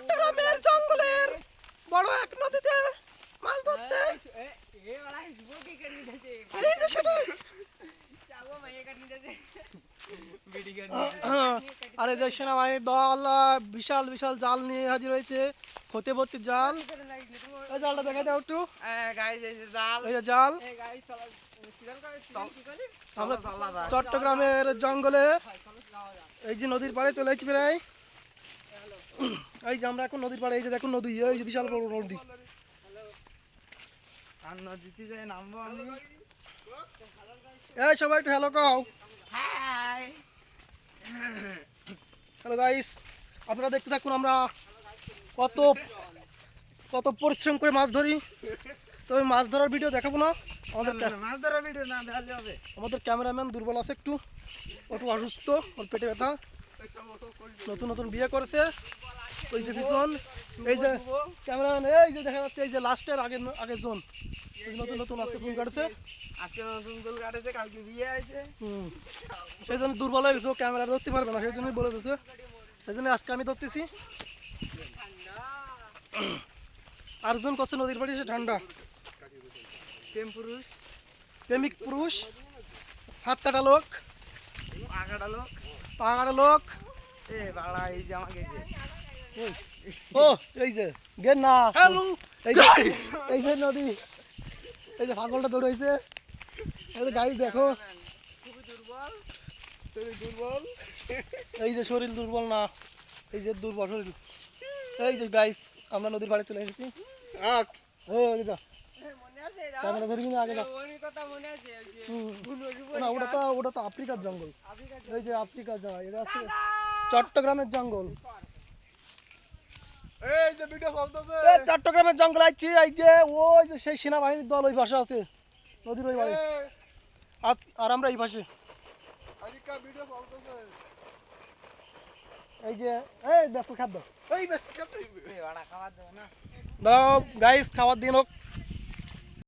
চট্টগ্রামের জঙ্গলের বড় এক নদীতে মাছ ধরতে। আর এই যে সেনাবাহিনীর দল বিশাল বিশাল জাল নিয়ে হাজির হয়েছে ক্ষতি ভর্তি জাল। এই জালটা দেখা দাও একটু। এই যে জাল। আমরা চট্টগ্রামের জঙ্গলে এই যে নদীর পাড়ে চলে এসেছি প্রায়। এই যে আমরা এখন নদীর পাড়ে এই যে দেখুন নদী এই যে বিশাল বড় নদী। এই সবাই একটু হ্যালো কাও। হ্যালো গাইস আপনারা দেখতে থাকুন আমরা কত কত পরিশ্রম করে মাছ ধরি। তবে মাছ ধরার ভিডিও দেখাবো না। আমাদের মাছ ধরা ভিডিও না দেখালে হবে। আমাদের ক্যামেরাম্যান দুর্বল আছে একটু। একটু অসুস্থ ওর পেটে ব্যথা। নতুন নতুন বিয়ে করেছে। ওই যে ভীষণ এই যে ক্যামেরাম্যান এই যে দেখা যাচ্ছে এই যে লাস্টের আগের আগের জন। নতুন নতুন আজকে চুল কাটছে। আজকে নতুন চুল কাটেছে কালকে বিয়ে আছে সেই জন্য দুর্বল হয়ে গেছে ক্যামেরা ধরতে পারবে না সেই জন্যই বলে দিয়েছে। সেই জন্য আজকে আমি ধরতেছি। আরেকজন করছে নদীর পাড়ি সে ঠান্ডা। প্রেম পুরুষ। প্রেমিক পুরুষ হাত কাটা লোক আগাটা লোক পা লোক। এ বাড়া এই যে আমাকে ও এই যে গে না এই যে এই যে নদী। এই যে পাগলটা দৌড়াইছে। এই যে গাড়ি দেখো। খুবই দুর্বল। এই যে শরীর দুর্বল না। এই যে দুর্বল শরীর। এই যে গাইস আমরা নদীর পাড়ে চলে এসেছি। আক ও এই যা মনে আছে আগে যা। ওই কথা মনে আছে? ওই যে হুম। বুনুরি না ওটা তো ওটা তো আফ্রিকার জঙ্গল। এই যে আফ্রিকার জঙ্গল এটা আছে চট্টগ্রামের জঙ্গল। এই যে ভিডিও চলতেছে এই চট্টগ্রামের জঙ্গল আইছি এই যে ওই যে সেই সেনাবাহিনীর দল ওই পাশে আছে। নদীর ওই পাশে আজ আর আমরা এই পাশে। আরিকা ভিডিও চলতেছে এই যে এই ব্যস্ত খাদ্য। এই না। দাঁড়াও গাইস খাবার দিন হোক